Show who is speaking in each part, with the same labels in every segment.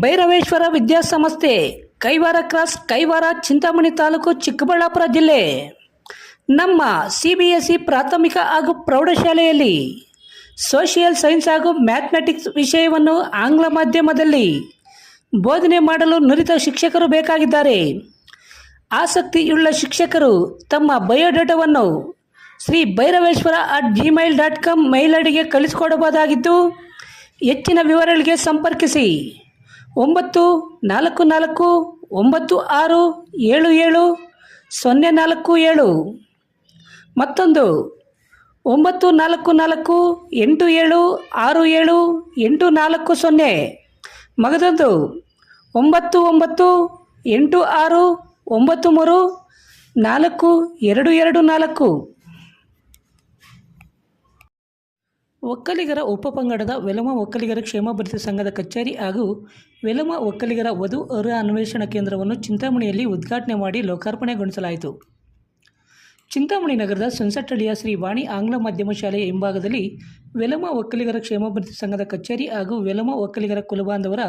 Speaker 1: ಭೈರವೇಶ್ವರ ವಿದ್ಯಾಸಂಸ್ಥೆ, ಕೈವಾರ ಕ್ರಾಸ್ ಕೈವಾರ ಚಿಂತಾಮಣಿ ತಾಲೂಕು ಚಿಕ್ಕಬಳ್ಳಾಪುರ ಜಿಲ್ಲೆ. ನಮ್ಮ ಸಿ ಬಿ ಎಸ್ ಇ ಪ್ರಾಥಮಿಕ ಹಾಗೂ ಪ್ರೌಢಶಾಲೆಯಲ್ಲಿ ಸೋಷಿಯಲ್ ಸೈನ್ಸ್ ಹಾಗೂ ಮ್ಯಾಥಮೆಟಿಕ್ಸ್ ವಿಷಯವನ್ನು ಆಂಗ್ಲ ಮಾಧ್ಯಮದಲ್ಲಿ ಬೋಧನೆ ಮಾಡಲು ನುರಿತ ಶಿಕ್ಷಕರು ಬೇಕಾಗಿದ್ದಾರೆ. ಆಸಕ್ತಿಯುಳ್ಳ ಶಿಕ್ಷಕರು ತಮ್ಮ ಬಯೋಡೇಟಾವನ್ನು Shri Bhairaveshwara at Gmail dot com mail ಐಡಿಗೆ ಕಳಿಸಿಕೊಡಬಹುದಾಗಿದ್ದು, ಹೆಚ್ಚಿನ ವಿವರಗಳಿಗೆ ಸಂಪರ್ಕಿಸಿ. ಒಂಬತ್ತು, ನಾಲ್ಕು ನಾಲ್ಕು, ಒಂಬತ್ತು, ಆರು, ಏಳು ಏಳು, ಸೊನ್ನೆ, ನಾಲ್ಕು, ಏಳು. ಮತ್ತೊಂದು, ಒಂಬತ್ತು, ನಾಲ್ಕು ನಾಲ್ಕು, ಎಂಟು, ಏಳು, ಆರು, ಏಳು, ಎಂಟು, ನಾಲ್ಕು, ಸೊನ್ನೆ. ಮಗದೊಂದು, ಒಂಬತ್ತು ಒಂಬತ್ತು, ಎಂಟು, ಆರು, ಒಂಬತ್ತು, ಮೂರು, ನಾಲ್ಕು, ಎರಡು ಎರಡು, ನಾಲ್ಕು. ಒಕ್ಕಲಿಗರ ಉಪಪಂಗಡದ ವೆಲಮ ಒಕ್ಕಲಿಗರ ಕ್ಷೇಮಾಭಿವೃದ್ಧಿ ಸಂಘದ ಕಚೇರಿ ಹಾಗೂ ವೆಲಮ ಒಕ್ಕಲಿಗರ ವಧು ಅರ ಅನ್ವೇಷಣಾ ಕೇಂದ್ರವನ್ನು ಚಿಂತಾಮಣಿಯಲ್ಲಿ ಉದ್ಘಾಟನೆ ಮಾಡಿ ಲೋಕಾರ್ಪಣೆಗೊಳಿಸಲಾಯಿತು. ಚಿಂತಾಮಣಿ ನಗರದ ಸಂಸಟ್ಟಳಿಯ ಶ್ರೀ ವಾಣಿ ಆಂಗ್ಲ ಮಾಧ್ಯಮ ಶಾಲೆಯ ಹಿಂಭಾಗದಲ್ಲಿ ವೆಲಮ ಒಕ್ಕಲಿಗರ ಕ್ಷೇಮಾಭಿವೃದ್ಧಿ ಸಂಘದ ಕಚೇರಿ ಹಾಗೂ ವೆಲಮ ಒಕ್ಕಲಿಗರ ಕುಲಬಾಂಧವರ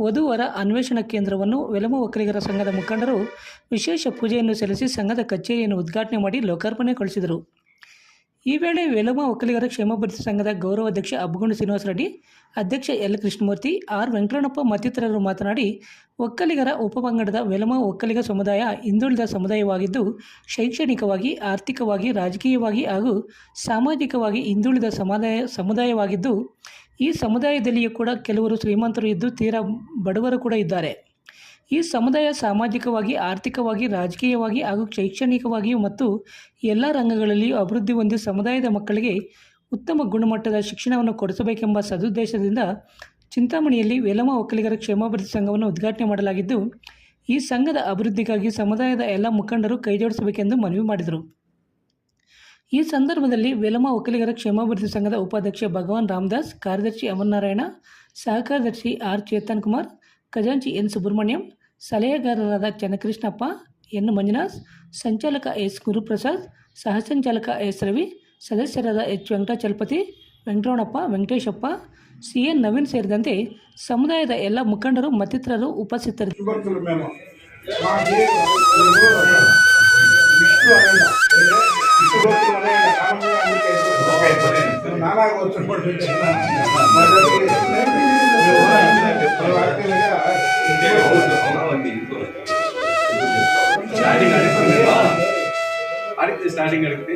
Speaker 1: ವಧುವರ ಅನ್ವೇಷಣಾ ಕೇಂದ್ರವನ್ನು ವೆಲಮ ಒಕ್ಕಲಿಗರ ಸಂಘದ ಮುಖಂಡರು ವಿಶೇಷ ಪೂಜೆಯನ್ನು ಸಲ್ಲಿಸಿ ಸಂಘದ ಕಚೇರಿಯನ್ನು ಉದ್ಘಾಟನೆ ಮಾಡಿ ಲೋಕಾರ್ಪಣೆಗೊಳಿಸಿದರು. ಈ ವೇಳೆ ವೆಲಮ ಒಕ್ಕಲಿಗರ ಕ್ಷೇಮಾಭಿವೃದ್ಧಿ ಸಂಘದ ಗೌರವ ಅಧ್ಯಕ್ಷ ಅಬ್ಬಗೊಂಡು ಶ್ರೀನಿವಾಸ ರೆಡ್ಡಿ, ಅಧ್ಯಕ್ಷ ಎಲ್ ಕೃಷ್ಣಮೂರ್ತಿ, ಆರ್ ವೆಂಕಟಣ್ಣಪ್ಪ ಮತ್ತಿತರರು ಮಾತನಾಡಿ, ಒಕ್ಕಲಿಗರ ಉಪಪಂಗಡದ ವೆಲಮ ಒಕ್ಕಲಿಗ ಸಮುದಾಯ ಹಿಂದುಳಿದ ಸಮುದಾಯವಾಗಿದ್ದು, ಶೈಕ್ಷಣಿಕವಾಗಿ, ಆರ್ಥಿಕವಾಗಿ, ರಾಜಕೀಯವಾಗಿ ಹಾಗೂ ಸಾಮಾಜಿಕವಾಗಿ ಹಿಂದುಳಿದ ಸಮುದಾಯ ಸಮುದಾಯವಾಗಿದ್ದು, ಈ ಸಮುದಾಯದಲ್ಲಿಯೂ ಕೂಡ ಕೆಲವರು ಶ್ರೀಮಂತರು ಇದ್ದು ತೀರಾ ಬಡವರು ಕೂಡ ಇದ್ದಾರೆ. ಈ ಸಮುದಾಯ ಸಾಮಾಜಿಕವಾಗಿ, ಆರ್ಥಿಕವಾಗಿ, ರಾಜಕೀಯವಾಗಿ ಹಾಗೂ ಶೈಕ್ಷಣಿಕವಾಗಿಯೂ ಮತ್ತು ಎಲ್ಲ ರಂಗಗಳಲ್ಲಿಯೂ ಅಭಿವೃದ್ಧಿ ಹೊಂದಿ ಸಮುದಾಯದ ಮಕ್ಕಳಿಗೆ ಉತ್ತಮ ಗುಣಮಟ್ಟದ ಶಿಕ್ಷಣವನ್ನು ಕೊಡಿಸಬೇಕೆಂಬ ಸದುದ್ದೇಶದಿಂದ ಚಿಂತಾಮಣಿಯಲ್ಲಿ ವೇಲಮ ಒಕ್ಕಲಿಗರ ಕ್ಷೇಮಾಭಿವೃದ್ಧಿ ಸಂಘವನ್ನು ಉದ್ಘಾಟನೆ ಮಾಡಲಾಗಿದ್ದು, ಈ ಸಂಘದ ಅಭಿವೃದ್ಧಿಗಾಗಿ ಸಮುದಾಯದ ಎಲ್ಲ ಮುಖಂಡರು ಕೈಜೋಡಿಸಬೇಕೆಂದು ಮನವಿ ಮಾಡಿದರು. ಈ ಸಂದರ್ಭದಲ್ಲಿ ವೇಲಮ ಒಕ್ಕಲಿಗರ ಕ್ಷೇಮಾಭಿವೃದ್ಧಿ ಸಂಘದ ಉಪಾಧ್ಯಕ್ಷ ಭಗವಾನ್ ರಾಮದಾಸ್, ಕಾರ್ಯದರ್ಶಿ ಅಮರನಾರಾಯಣ, ಸಹಕಾರ್ಯದರ್ಶಿ ಆರ್ ಚೇತನ್ ಕುಮಾರ್, ಖಜಾಂಚಿ ಎನ್ ಸುಬ್ರಹ್ಮಣ್ಯಂ ಸಲಹೆಗಾರರಾದ ಚನ್ನಕೃಷ್ಣಪ್ಪ ಎನ್ ಮಂಜುನಾಥ್ ಸಂಚಾಲಕ ಎಸ್ ಗುರುಪ್ರಸಾದ್ ಸಹ ಸಂಚಾಲಕ ಎಸ್ ರವಿ ಸದಸ್ಯರಾದ H Venkatachalapathi Venkataramanappa Venkateshappa C N Naveen ಸೇರಿದಂತೆ ಸಮುದಾಯದ ಎಲ್ಲ ಮುಖಂಡರು ಮತ್ತಿತರರು ಉಪಸ್ಥಿತರಿದ್ದರು தியானிகளுக்கு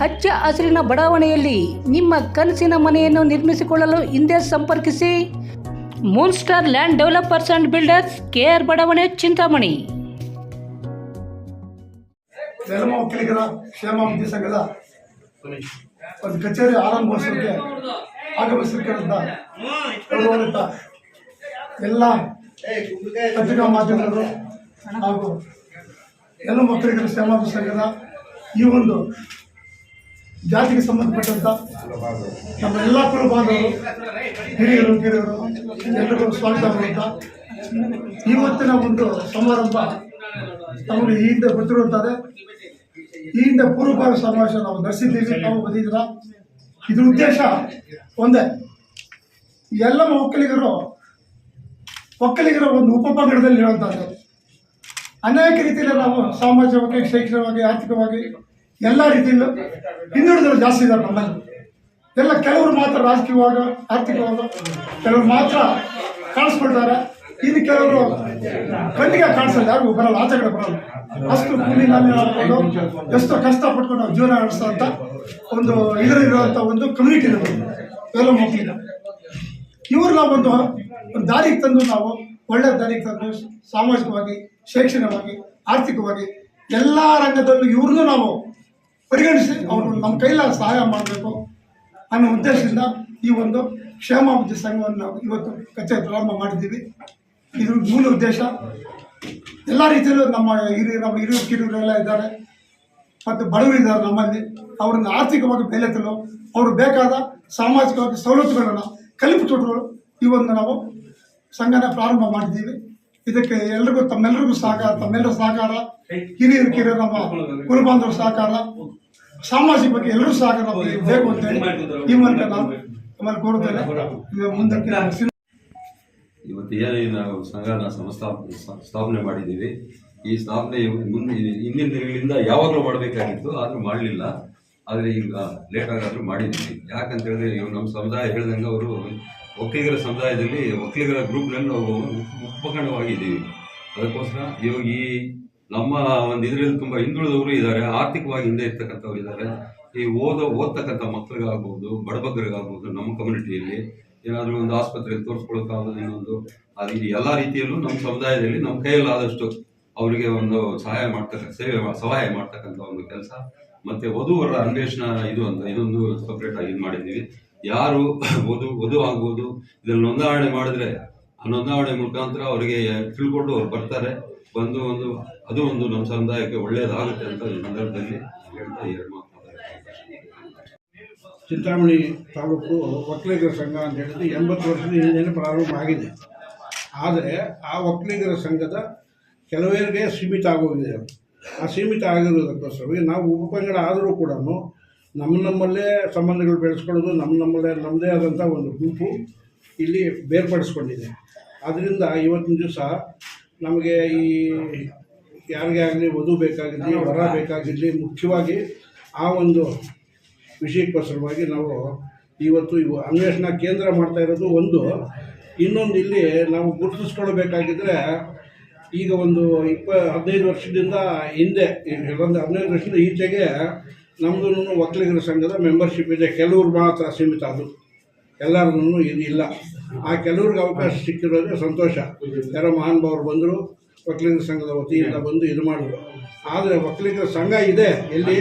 Speaker 1: ಹಚ್ಚ ಹಸಿರಿನ ಬಡಾವಣೆಯಲ್ಲಿ ನಿಮ್ಮ ಕನಸಿನ ಮನೆಯನ್ನು ನಿರ್ಮಿಸಿಕೊಳ್ಳಲು ಹಿಂದೆ ಸಂಪರ್ಕಿಸಿ. Moonstar land developers and builders K ಬಡಾವಣೆ, ಚಿಂತಾಮಣಿ.
Speaker 2: ವೆಲಮ ಒಕ್ಕಲಿಗರ ಕ್ಷೇಮಾಭಿವೃದ್ಧಿ ಸಂಘದ
Speaker 3: ಒಂದು ಕಚೇರಿ ಆರಂಭೋತ್ಸವಕ್ಕೆ ಗೌರವಾನ್ವಿತ ಎಲ್ಲ ಪತ್ರಿಕಾ ಮಾಧ್ಯಮಗಳು ಹಾಗೂ ಎಲ್ಲ ಮಕ್ಕಳಿಗರ ಸೇವಾ ಸಂಘದ ಈ ಒಂದು ಜಾತಿಗೆ ಸಂಬಂಧಪಟ್ಟಂಥ ನಮ್ಮ ಎಲ್ಲ ಕುಲಬಾಂಧವರು ಹಿರಿಯರು ಕಿರಿಯರು ಎಲ್ಲರಿಗೂ ಸ್ವಾಗತ ಅಂತ ಇವತ್ತಿನ ಒಂದು ಸಮಾರಂಭ ನಮಗೆ ಈ ಹಿಂದೆ ಗೊತ್ತಿರುತ್ತದೆ ಈ ಹಿಂದೆ ಪೂರ್ವಭಾವಿ ಸಮಾವೇಶ ನಾವು ನಡೆಸಿದ್ದೀವಿ, ನಾವು ಬಂದಿದ್ದೀರ? ಇದ್ರ ಉದ್ದೇಶ ಒಂದೇ, ಎಲ್ಲ ಒಕ್ಕಲಿಗರು, ಒಕ್ಕಲಿಗರ ಒಂದು ಉಪಪಂಗಡದಲ್ಲಿ ಹೇಳುವಂಥದ್ದು ಅನೇಕ ರೀತಿಯಲ್ಲಿ ನಾವು ಸಾಮಾಜಿಕವಾಗಿ, ಶೈಕ್ಷಣಿಕವಾಗಿ, ಆರ್ಥಿಕವಾಗಿ ಎಲ್ಲ ರೀತಿಯಲ್ಲೂ ಹಿಂದುಳಿದವರು ಜಾಸ್ತಿ ಇದ್ದಾರೆ ನಮ್ಮಲ್ಲಿ. ಎಲ್ಲ ಕೆಲವರು ಮಾತ್ರ ರಾಜಕೀಯವಾಗ, ಆರ್ಥಿಕವಾಗ ಕೆಲವರು ಮಾತ್ರ ಕಾಣಿಸ್ಕೊಳ್ತಾರೆ. ಇನ್ನು ಕೆಲವರು ಕಣ್ಣಿಗೆ ಕಾಣಿಸಲ್ಲ ಯಾರು ಬರಲ್ಲ, ಆಚೆ ಕಡೆ ಬರಲ್ಲ. ಅಷ್ಟು ಕೂಲಿ ನಾನು ಹಾಕೊಂಡು ಎಷ್ಟೋ ಕಷ್ಟಪಟ್ಕೊಂಡು ನಾವು ಜೀವನ ಅಂತ ಒಂದು ಇದರಲ್ಲಿರುವಂಥ ಒಂದು ಕಮ್ಯುನಿಟಿ ನಮಗೆ ಎಲ್ಲ ಮಕ್ಕಳಿಂದ ಇವ್ರನ್ನ ಒಂದು ಒಂದು ದಾರಿಗೆ ತಂದು ನಾವು ಒಳ್ಳೆ ದಾರಿಗೆ ತಂದು ಸಾಮಾಜಿಕವಾಗಿ, ಶೈಕ್ಷಣಿಕವಾಗಿ, ಆರ್ಥಿಕವಾಗಿ ಎಲ್ಲ ರಂಗದಲ್ಲೂ ಇವ್ರನ್ನೂ ನಾವು ಪರಿಗಣಿಸಿ ಅವರು ನಮ್ಮ ಕೈಲ ಸಹಾಯ ಮಾಡಬೇಕು ಅನ್ನೋ ಉದ್ದೇಶದಿಂದ ಈ ಒಂದು ಕ್ಷೇಮಾಭಿವೃದ್ಧಿ ಸಂಘವನ್ನು ನಾವು ಇವತ್ತು ಕಚೇರಿ ಪ್ರಾರಂಭ ಮಾಡಿದ್ದೀವಿ. ಇದ್ರ ಮೂಲ ಉದ್ದೇಶ. ಎಲ್ಲ ರೀತಿಯಲ್ಲೂ ನಮ್ಮ ಹಿರಿಯ ನಮ್ಮ ಹಿರಿಯರು ಕಿರಿಯರೆಲ್ಲ ಇದ್ದಾರೆ. ಮತ್ತು ಬಡವರು ಇದ್ದಾರೆ ನಮ್ಮಲ್ಲಿ. ಅವ್ರನ್ನ ಆರ್ಥಿಕವಾಗಿ ಬೆಲೆತಲು, ಅವರು ಬೇಕಾದ ಸಾಮಾಜಿಕವಾಗಿ ಸವಲತ್ತುಗಳನ್ನು ಕಲ್ಪಿಸಿಕೊಟ್ಟರು ಈ ಒಂದು ನಾವು ಸಂಘನ ಪ್ರಾರಂಭ ಮಾಡಿದ್ದೀವಿ. ಇದಕ್ಕೆ ಎಲ್ರಿಗೂ ತಮ್ಮೆಲ್ಲರಿಗೂ ಸಹಕಾರ ತಮ್ಮೆಲ್ಲರ ಸಹಕಾರ, ಹಿರಿಯರು, ಕಿರಿಯರು ನಮ್ಮ ಕುಲಬಾಂಧವರ ಸಹಕಾರ ಸಾಮಾಜಿಕವಾಗಿ ಎಲ್ಲರೂ ಸಹಕಾರ ಬೇಕು ಅಂತೇಳಿ ಈ ಮೂಲಕ ನಾನು ಕೋರುತ್ತೇನೆ. ಮುಂದಕ್ಕೆ
Speaker 4: ಇವತ್ತು ಏನೇ ನಾವು ಸಂಘನ ಸಂಸ್ಥಾಪ ಸ್ಥಾಪನೆ ಮಾಡಿದ್ದೀವಿ. ಈ ಸ್ಥಾಪನೆ ಹಿಂದಿನ ದಿನಗಳಿಂದ ಯಾವಾಗಲೂ ಮಾಡಬೇಕಾಗಿತ್ತು, ಆದರೂ ಮಾಡಲಿಲ್ಲ. ಆದರೆ ಈಗ ಲೇಟ್ ಆಗಾದರೂ ಮಾಡಿದ್ದೀವಿ. ಯಾಕಂತ ಹೇಳಿದ್ರೆ ನಮ್ಮ ಸಮುದಾಯ ಹೇಳ್ದಂಗೆ ಅವರು ಒಕ್ಕಲಿಗರ ಸಮುದಾಯದಲ್ಲಿ ಒಕ್ಕಲಿಗರ ಗ್ರೂಪ್ನಲ್ಲಿ ನಾವು ಉಪಕರಣವಾಗಿದ್ದೀವಿ. ಅದಕ್ಕೋಸ್ಕರ ಇವಾಗ ಈ ನಮ್ಮ ಒಂದು ಇದರಲ್ಲಿ ತುಂಬ ಹಿಂದುಳಿದವರು ಇದ್ದಾರೆ, ಆರ್ಥಿಕವಾಗಿ ಹಿಂದೆ ಇರ್ತಕ್ಕಂಥವ್ರು ಇದ್ದಾರೆ. ಈ ಓದೋ, ಓದ್ತಕ್ಕಂಥ ಮಕ್ಕಳಿಗಾಗ್ಬೋದು ಬಡಬಗ್ಗರಿಗಾಗ್ಬೋದು, ನಮ್ಮ ಕಮ್ಯುನಿಟಿಯಲ್ಲಿ ಏನಾದರೂ ಒಂದು ಆಸ್ಪತ್ರೆಗೆ ತೋರಿಸ್ಕೊಳಕ್ಕಾಗೋದು ಇನ್ನೊಂದು, ಅದು ಎಲ್ಲ ರೀತಿಯಲ್ಲೂ ನಮ್ಮ ಸಮುದಾಯದಲ್ಲಿ ನಮ್ಮ ಕೈಯಲ್ಲಾದಷ್ಟು ಅವರಿಗೆ ಒಂದು ಸಹಾಯ ಮಾಡ್ತಕ್ಕ, ಸೇವೆ ಸಹಾಯ ಮಾಡ್ತಕ್ಕಂಥ ಒಂದು ಕೆಲಸ. ಮತ್ತೆ ವಧುವರ ಅನ್ವೇಷಣ ಇದು ಅಂತ, ಇದೊಂದು ಸಪ್ರೇಟ್ ಆಗಿ ಇದು ಮಾಡಿದ್ದೀವಿ. ಯಾರು ವಧು ವಧು ಆಗ್ಬೋದು ಇದನ್ನು ನೋಂದಾವಣೆ ಮಾಡಿದ್ರೆ, ಆ ನೋಂದಾವಣೆ ಮುಖಾಂತರ ಅವರಿಗೆ ತಿಳ್ಕೊಂಡು ಅವ್ರು ಬರ್ತಾರೆ ಬಂದು ಒಂದು, ಅದು ಒಂದು ನಮ್ಮ ಸಮುದಾಯಕ್ಕೆ ಒಳ್ಳೆಯದಾಗುತ್ತೆ ಅಂತ ಈ ಸಂದರ್ಭದಲ್ಲಿ ಹೇಳ್ತಾ ಎರಡು.
Speaker 2: ಚಿಂತಾಮಣಿ ತಾಲೂಕು ಒಕ್ಕಲಿಗರ ಸಂಘ ಅಂತ ಹೇಳಿದ್ರೆ ಎಂಬತ್ತು ವರ್ಷದ ಹಿಂದೆ ಪ್ರಾರಂಭ ಆಗಿದೆ ಆದರೆ ಆ ಒಕ್ಕಲಿಗರ ಸಂಘದ ಕೆಲವರಿಗೆ ಸೀಮಿತ ಆಗೋಗಿದೆ. ಆ ಸೀಮಿತ ಆಗಿರೋದಕ್ಕೋಸ್ಕರವಾಗಿ ನಾವು ಉಪಪಂಗಡ ಆದರೂ ಕೂಡ ನಮ್ಮ ನಮ್ಮಲ್ಲೇ ಸಂಬಂಧಗಳು ಬೆಳೆಸ್ಕೊಳ್ಳೋದು, ನಮ್ಮ ನಮ್ಮಲ್ಲೇ, ನಮ್ಮದೇ ಆದಂಥ ಒಂದು ಗುಂಪು ಇಲ್ಲಿ ಬೇರ್ಪಡಿಸ್ಕೊಂಡಿದೆ. ಆದ್ದರಿಂದ ಇವತ್ತಿನ ದಿವಸ ನಮಗೆ ಈ ಯಾರಿಗೇ ಆಗಲಿ ವಧು ಬೇಕಾಗಿರಲಿ, ವರ ಬೇಕಾಗಿರಲಿ ಮುಖ್ಯವಾಗಿ ಆ ಒಂದು ವಿಷಯಕ್ಕೋಸ್ಕರವಾಗಿ ನಾವು ಇವತ್ತು ಇವು ಅನ್ವೇಷಣಾ ಕೇಂದ್ರ ಮಾಡ್ತಾ ಇರೋದು ಒಂದು. ಇನ್ನೊಂದು ಇಲ್ಲಿ ನಾವು ಗುರುತಿಸ್ಕೊಳ್ಬೇಕಾಗಿದ್ದರೆ ಈಗ ಒಂದು ಇಪ್ಪ ಹದಿನೈದು ವರ್ಷದಿಂದ ಹಿಂದೆ ಒಂದು ಹದಿನೈದು ವರ್ಷದಿಂದ ಈಚೆಗೆ ನಮ್ಮದು ಒಕ್ಕಲಿಗರ ಸಂಘದ ಮೆಂಬರ್ಶಿಪ್ ಇದೆ. ಕೆಲವ್ರು ಮಾತ್ರ ಸೀಮಿತ ಅದು. ಎಲ್ಲರನ್ನೂ ಇದು ಇಲ್ಲ. ಆ ಕೆಲವ್ರಿಗೆ ಅವಕಾಶ ಸಿಕ್ಕಿರೋದೆ ಸಂತೋಷ. ಯಾರೋ ಮಹಾನುಭಾವರು ಬಂದರು, ಒಕ್ಕಲಿಗರ ಸಂಘದ ವತಿಯಿಂದ ಬಂದು ಇದು ಮಾಡಿದ್ರು. ಆದರೆ ಒಕ್ಕಲಿಗರ ಸಂಘ ಇದೆ. ಎಲ್ಲಿ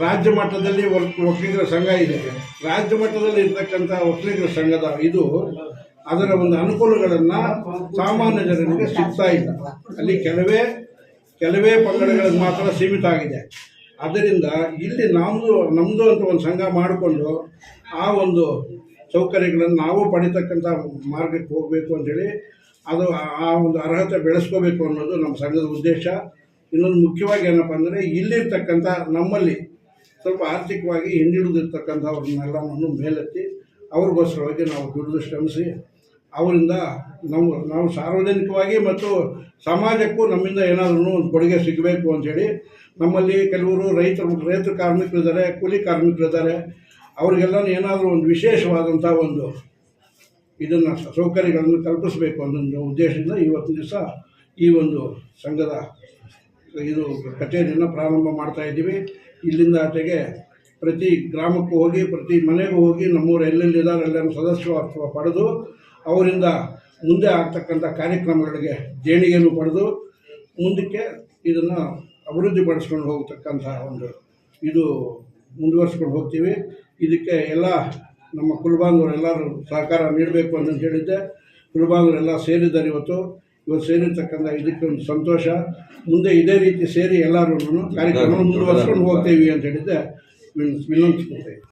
Speaker 2: ರಾಜ್ಯ ಮಟ್ಟದಲ್ಲಿ ಒಕ್- ಒಕ್ಕಲಿಗರ ಸಂಘ ಇದೆ. ರಾಜ್ಯ ಮಟ್ಟದಲ್ಲಿ ಇರ್ತಕ್ಕಂಥ ಒಕ್ಕಲಿಗರ ಸಂಘದ ಇದು ಅದರ ಒಂದು ಅನುಕೂಲಗಳನ್ನು ಸಾಮಾನ್ಯ ಜನರಿಗೆ ಸಿಗ್ತಾ ಇಲ್ಲ. ಅಲ್ಲಿ ಕೆಲವೇ ಕೆಲವೇ ಪಂಗಡಗಳಿಗೆ ಮಾತ್ರ ಸೀಮಿತ ಆಗಿದೆ. ಆದ್ದರಿಂದ ಇಲ್ಲಿ ನಾವು ನಮ್ಮದು ಅಂತ ಒಂದು ಸಂಘ ಮಾಡಿಕೊಂಡು ಆ ಒಂದು ಸೌಕರ್ಯಗಳನ್ನು ನಾವು ಪಡಿತಕ್ಕಂಥ ಮಾರ್ಗಕ್ಕೆ ಹೋಗಬೇಕು ಅಂತೇಳಿ ಅದು ಆ- ಒಂದು ಅರ್ಹತೆ ಬೆಳೆಸ್ಕೋಬೇಕು ಅನ್ನೋದು ನಮ್ಮ ಸಂಘದ ಉದ್ದೇಶ. ಇನ್ನೊಂದು ಮುಖ್ಯವಾಗಿ ಏನಪ್ಪ ಅಂದರೆ ಇಲ್ಲಿರ್ತಕ್ಕಂಥ ನಮ್ಮಲ್ಲಿ ಸ್ವಲ್ಪ ಆರ್ಥಿಕವಾಗಿ ಹಿಂದುಳಿದಿರ್ತಕ್ಕಂಥವ್ರನ್ನೆಲ್ಲವನ್ನು ಮೇಲೆತ್ತಿ ಅವ್ರಿಗೋಸ್ಕರವಾಗಿ ನಾವು ದುಡಿದು ಶ್ರಮಿಸಿ ಅವರಿಂದ ನಾವು ನಾವು ಸಾರ್ವಜನಿಕವಾಗಿ ಮತ್ತು ಸಮಾಜಕ್ಕೂ ನಮ್ಮಿಂದ ಏನಾದ್ರೂ ಒಂದು ಕೊಡುಗೆ ಸಿಗಬೇಕು ಅಂಥೇಳಿ ನಮ್ಮಲ್ಲಿ ಕೆಲವರು ರೈತರು, ರೈತ ಕಾರ್ಮಿಕರಿದ್ದಾರೆ ಕೂಲಿ ಕಾರ್ಮಿಕರಿದ್ದಾರೆ ಅವರಿಗೆಲ್ಲ ಏನಾದರೂ ಒಂದು ವಿಶೇಷವಾದಂಥ ಒಂದು ಇದನ್ನು, ಸೌಕರ್ಯಗಳನ್ನು ಕಲ್ಪಿಸಬೇಕು ಅನ್ನೋ ಉದ್ದೇಶದಿಂದ ಇವತ್ತಿನ ದಿವಸ ಈ ಒಂದು ಸಂಘದ ಇದು ಕಚೇರಿಯನ್ನು ಪ್ರಾರಂಭ ಮಾಡ್ತಾ ಇದ್ದೀವಿ. ಇಲ್ಲಿಂದ ಆಚೆಗೆ ಪ್ರತಿ ಗ್ರಾಮಕ್ಕೂ ಹೋಗಿ, ಪ್ರತಿ ಮನೆಗೂ ಹೋಗಿ, ನಮ್ಮೂರು ಎಲ್ಲೆಲ್ಲಿದ್ದಾರೆ ಎಲ್ಲರೂ ಸದಸ್ಯತ್ವ ಪಡೆದು ಅವರಿಂದ ಮುಂದೆ ಆಗ್ತಕ್ಕಂಥ ಕಾರ್ಯಕ್ರಮಗಳಿಗೆ ದೇಣಿಗೆಯನ್ನು ಪಡೆದು ಮುಂದಕ್ಕೆ ಇದನ್ನು ಅಭಿವೃದ್ಧಿಪಡಿಸ್ಕೊಂಡು ಹೋಗ್ತಕ್ಕಂಥ ಒಂದು ಇದು ಮುಂದುವರಿಸ್ಕೊಂಡು ಹೋಗ್ತೀವಿ. ಇದಕ್ಕೆ ಎಲ್ಲ ನಮ್ಮ ಕುಲಬಾಂಧವರು ಎಲ್ಲರೂ ಸಹಕಾರ ನೀಡಬೇಕು ಅಂತ ಹೇಳಿದ್ದೆ. ಕುಲಬಾಂಧವರೆಲ್ಲ ಸೇರಿದ್ದಾರೆ ಇವತ್ತು. ಇವತ್ತು ಸೇರಿರ್ತಕ್ಕಂಥ ಇದಕ್ಕೆ ಒಂದು ಸಂತೋಷ. ಮುಂದೆ ಇದೇ ರೀತಿ ಸೇರಿ ಎಲ್ಲರೂ ಕಾರ್ಯಕ್ರಮ ಮುಂದುವರಿಸ್ಕೊಂಡು ಹೋಗ್ತೀವಿ ಅಂತ ಹೇಳಿದ್ದೆ. ವಿನ್- ವಿನಂತಿಸ್ಕೊಳ್ತೇವೆ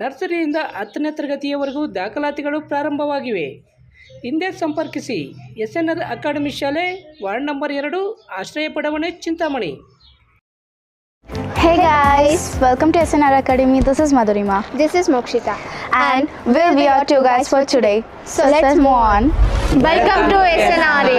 Speaker 1: ನರ್ಸರಿಯಿಂದ ಹತ್ತನೇ ತರಗತಿಯವರೆಗೂ ದಾಖಲಾತಿಗಳು ಪ್ರಾರಂಭವಾಗಿವೆ ಹಿಂದೆ ಸಂಪರ್ಕಿಸಿ ಎಸ್ ಎನ್ ಆರ್ ಅಕಾಡೆಮಿ ಶಾಲೆ ವಾರ್ಡ್ ನಂಬರ್ ಎರಡು ಆಶ್ರಯ ಬಡಾವಣೆ Chintamani
Speaker 5: Hey guys, welcome to SNR Academy. This is Madhurima.
Speaker 6: This is Mokshita.
Speaker 5: And we'll be your two guys for today. So let's move on.
Speaker 6: Welcome to SNRA.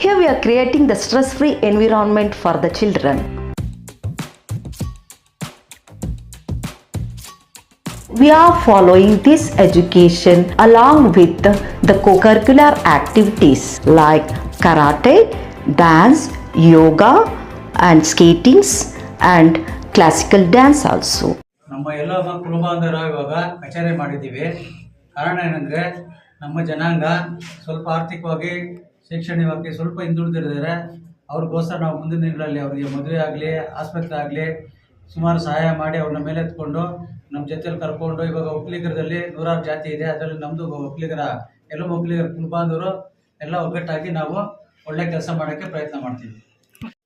Speaker 7: Here we are creating the stress free environment for the children. We are following this education along with the, the co-curricular activities like karate, dance, yoga and skatings and classical dance also.
Speaker 8: ನಮ್ಮ ಎಲ್ಲ ಮ- ಕುಲಬಾಂಧವರು ಇವಾಗ ಕಚೇರಿ ಮಾಡಿದ್ದೀವಿ ಕಾರಣ ಏನಂದರೆ ನಮ್ಮ ಜನಾಂಗ ಸ್ವಲ್ಪ ಆರ್ಥಿಕವಾಗಿ ಶೈಕ್ಷಣಿಕವಾಗಿ ಸ್ವಲ್ಪ ಹಿಂದುಳಿದಿದ್ದಾರೆ ಅವ್ರಿಗೋಸ್ಕರ ನಾವು ಮುಂದಿನ ದಿನಗಳಲ್ಲಿ ಅವರಿಗೆ ಮದುವೆ ಆಗಲಿ ಆಸ್ಪತ್ರೆ ಆಗಲಿ ಸುಮಾರು ಸಹಾಯ ಮಾಡಿ ಅವ್ರನ್ನ ಮೇಲೆ ಎತ್ಕೊಂಡು ನಮ್ಮ ಜೊತೆಲಿ ಕರ್ಕೊಂಡು ಇವಾಗ ಒಕ್ಕಲಿಗರದಲ್ಲಿ ನೂರಾರು ಜಾತಿ ಇದೆ ಅದರಲ್ಲಿ ನಮ್ಮದು ಒಕ್ಕಲಿಗರ ಎಲ್ಲ ಒಕ್ಕಲಿಗರ ಕುಲಬಾಂಧವರು ಎಲ್ಲ ಒಗ್ಗಟ್ಟಾಗಿ ನಾವು ಒಳ್ಳೆ ಕೆಲಸ ಮಾಡೋಕ್ಕೆ ಪ್ರಯತ್ನ ಮಾಡ್ತೀವಿ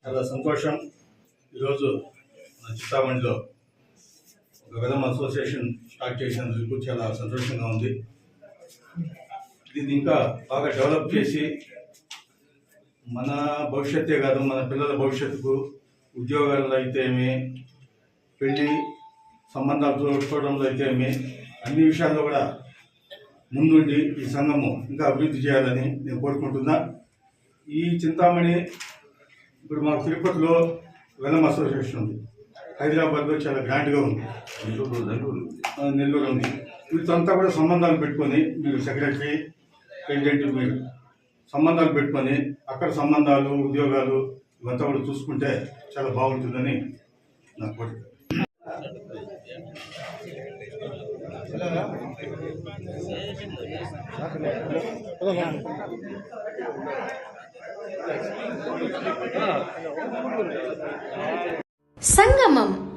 Speaker 9: చాలా సంతోషం ఈరోజు మన చిత్తామండిలో ఒక విధం అసోసియేషన్ స్టార్ట్ చేసినందుకు చాలా సంతోషంగా ఉంది దీన్ని ఇంకా బాగా డెవలప్ చేసి మన భవిష్యత్తే కాదు మన పిల్లల భవిష్యత్తుకు ఉద్యోగాల్లో అయితే ఏమి పెళ్ళి సంబంధాలు చూసుకోవడంలో అయితే ఏమి అన్ని విషయాల్లో కూడా ముందుండి ఈ సంఘము ఇంకా అభివృద్ధి చేయాలని నేను కోరుకుంటున్నా. ఈ చింతామణి ఇప్పుడు మాకు తిరుపతిలో వెలం అసోసియేషన్ ఉంది. హైదరాబాద్లో చాలా గ్రాండ్గా ఉంది.
Speaker 4: నెల్లూరు నెల్లూరు
Speaker 9: ఆ, నెల్లూరు ఉంది. వీటితో కూడా సంబంధాలు పెట్టుకొని మీరు సెక్రటరీ ప్రెసిడెంట్ మీరు సంబంధాలు పెట్టుకొని అక్కడ సంబంధాలు ఉద్యోగాలు ఇవంతా కూడా చూసుకుంటే చాలా బాగుంటుందని నా కోరిక.
Speaker 10: సంగమం